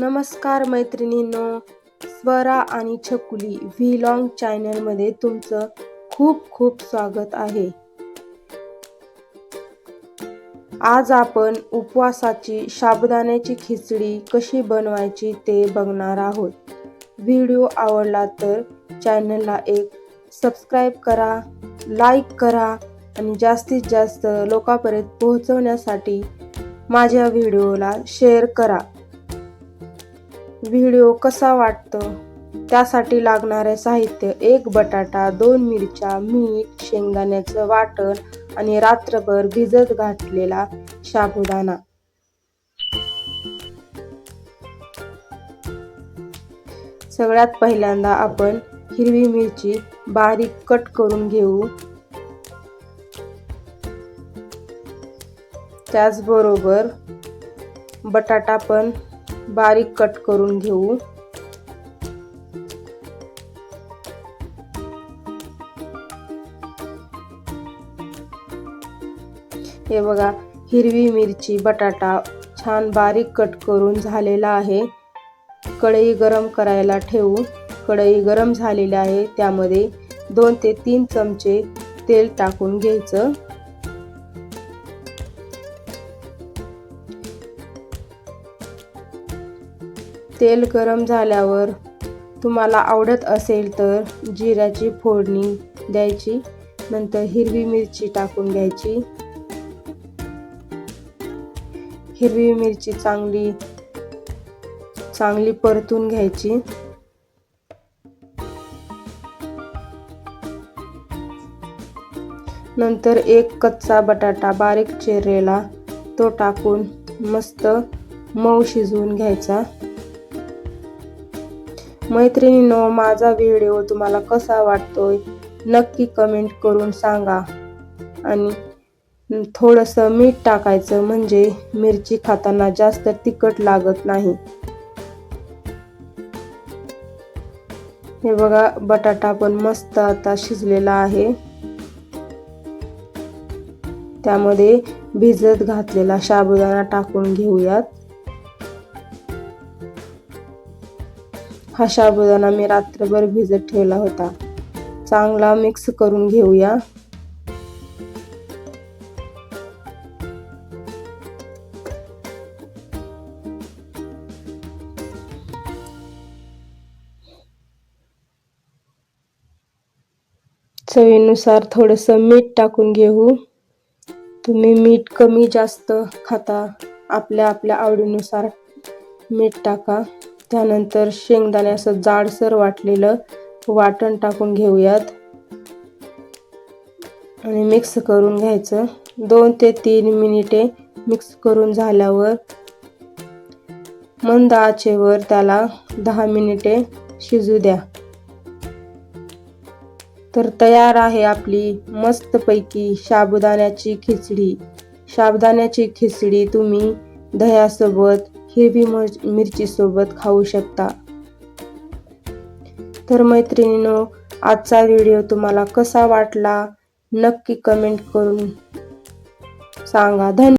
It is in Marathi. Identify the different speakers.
Speaker 1: नमस्कार मैत्रिणींनो स्वरा आणि छकुली व्ही लॉंग चॅनलमध्ये तुमचं खूप खूप स्वागत आहे. आज आपण उपवासाची साबुदाण्याची खिचडी कशी बनवायची ते बघणार आहोत. व्हिडिओ आवडला तर चॅनलला एक सबस्क्राईब करा लाईक करा आणि जास्तीत जास्त लोकांपर्यंत पोहोचवण्यासाठी माझ्या व्हिडिओला शेअर करा. व्हिडिओ कसा वाटतो? त्यासाठी लागणारे साहित्य एक बटाटा दोन मिरच्या मीठ शेंगदाण्याचं वाटण आणि रात्रभर भिजत घातलेला साबुदाणा. सगळ्यात पहिल्यांदा आपण हिरवी मिरची बारीक कट करून घेऊ. त्याचबरोबर बटाटा पण बारीक कट करून घेऊ. हे बघा हिरवी मिरची बटाटा छान बारीक कट करून झालेला आहे. कढई गरम करायला ठेवू. कढई गरम झालेली आहे त्यामध्ये दोन ते तीन चमचे तेल टाकून घ्यायचं. तेल गरम झाल्यावर तुम्हाला आवडत असेल तर जिऱ्याची फोडणी द्यायची नंतर हिरवी मिरची टाकून घ्यायची. हिरवी मिरची चांगली चांगली परतून घ्यायची. नंतर एक कच्चा बटाटा बारीक चिरलेला तो टाकून मस्त मऊ शिजवून घ्यायचा. मैत्रिणींनो माझा व्हिडिओ तुम्हाला कसा वाटतोय नक्की कमेंट करून सांगा. आणि थोडंसं मीठ टाकायचं म्हणजे मिरची खाताना जास्त तिखट लागत नाही. हे बघा बटाटा पण मस्त आता शिजलेला आहे. त्यामध्ये भिजत घातलेला साबुदाणा टाकून घेऊयात. हा साबुदाणा मी रात्रभर भिजत ठेवला होता. चांगला मिक्स करून घेऊया. चवीनुसार थोडंसं मीठ टाकून घेऊ. तुम्ही मीठ कमी जास्त खाता. आपल्या आपल्या आवडीनुसार मीठ टाका. त्यानंतर शेंगदाणे असं जाडसर वाटलेलं वाटण टाकून घेऊयात. आणि मिक्स करून घ्यायचं. दोन ते तीन मिनिटे मिक्स करून झाल्यावर मंद आचेवर त्याला दहा मिनिटे शिजू द्या. तर तयार आहे आपली मस्तपैकी साबुदाण्याची खिचडी. साबुदाण्याची खिचडी तुम्ही दह्यासोबत हिरवी मिरची सोबत खाऊ शकता. तर मैत्रिणीनो आजचा व्हिडिओ तुम्हाला कसा वाटला? नक्की कमेंट करून सांगा. धन्यवाद.